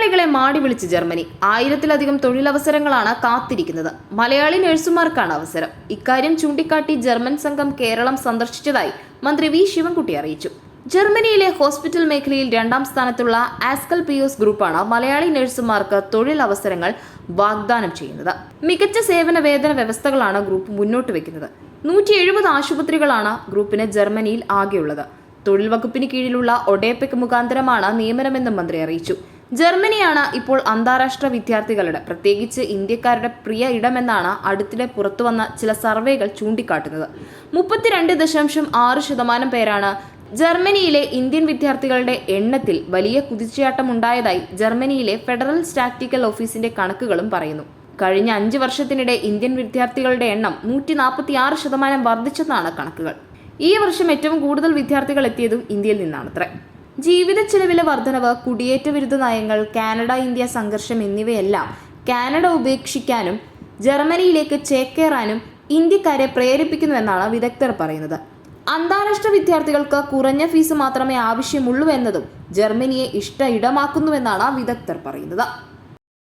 മലയാളികളെ മാടി വിളിച്ച് ജർമ്മനി. ആയിരത്തിലധികം തൊഴിലവസരങ്ങളാണ് കാത്തിരിക്കുന്നത്. മലയാളി നഴ്സുമാർക്കാണ് അവസരം. ഇക്കാര്യം ചൂണ്ടിക്കാട്ടി ജർമ്മൻ സംഘം കേരളം സന്ദർശിച്ചതായി മന്ത്രി വി ശിവൻകുട്ടി അറിയിച്ചു. ജർമ്മനിയിലെ ഹോസ്പിറ്റൽ മേഖലയിൽ രണ്ടാം സ്ഥാനത്തുള്ള ആസ്കൽ പിയോസ് ഗ്രൂപ്പാണ് മലയാളി നഴ്സുമാർക്ക് തൊഴിലവസരങ്ങൾ വാഗ്ദാനം ചെയ്യുന്നത്. മികച്ച സേവന വേതന വ്യവസ്ഥകളാണ് ഗ്രൂപ്പ് മുന്നോട്ട് വെക്കുന്നത്. നൂറ്റി എഴുപത് ആശുപത്രികളാണ് ഗ്രൂപ്പിന് ജർമ്മനിയിൽ ആകെയുള്ളത്. തൊഴിൽ വകുപ്പിന് കീഴിലുള്ള ഒഡേപെക് മുഖാന്തരമാണ് നിയമനമെന്നും മന്ത്രി അറിയിച്ചു. ജർമ്മനിയാണ് ഇപ്പോൾ അന്താരാഷ്ട്ര വിദ്യാർത്ഥികളുടെ പ്രത്യേകിച്ച് ഇന്ത്യക്കാരുടെ പ്രിയ ഇടമെന്നാണ് അടുത്തിടെ പുറത്തുവന്ന ചില സർവേകൾ ചൂണ്ടിക്കാട്ടുന്നത്. മുപ്പത്തിരണ്ട് ദശാംശം ആറ് ശതമാനം പേരാണ് ജർമ്മനിയിലെ ഇന്ത്യൻ വിദ്യാർത്ഥികളുടെ എണ്ണത്തിൽ വലിയ കുതിച്ചുചാട്ടമുണ്ടായതായി ജർമ്മനിയിലെ ഫെഡറൽ സ്റ്റാറ്റിക്കൽ ഓഫീസിന്റെ കണക്കുകളും പറയുന്നു. കഴിഞ്ഞ അഞ്ച് വർഷത്തിനിടെ ഇന്ത്യൻ വിദ്യാർത്ഥികളുടെ എണ്ണം നൂറ്റി നാൽപ്പത്തി ആറ് ശതമാനം വർദ്ധിച്ചെന്നാണ് കണക്കുകൾ. ഈ വർഷം ഏറ്റവും കൂടുതൽ വിദ്യാർത്ഥികൾ എത്തിയതും ഇന്ത്യയിൽ നിന്നാണത്രേ. ജീവിത ചെലവിലെ വർധനവ് കുടിയേറ്റ വിരുദ്ധ നയങ്ങൾ കാനഡ ഇന്ത്യ സംഘർഷം എന്നിവയെല്ലാം കാനഡ ഉപേക്ഷിക്കാനും ജർമ്മനിയിലേക്ക് ചേക്കേറാനും ഇന്ത്യക്കാരെ പ്രേരിപ്പിക്കുന്നുവെന്നാണ് വിദഗ്ധർ പറയുന്നത്. അന്താരാഷ്ട്ര വിദ്യാർത്ഥികൾക്ക് കുറഞ്ഞ ഫീസ് മാത്രമേ ആവശ്യമുള്ളൂ എന്നതും ജർമ്മനിയെ ഇഷ്ട ഇടമാക്കുന്നുവെന്നാണ് വിദഗ്ധർ പറയുന്നത്.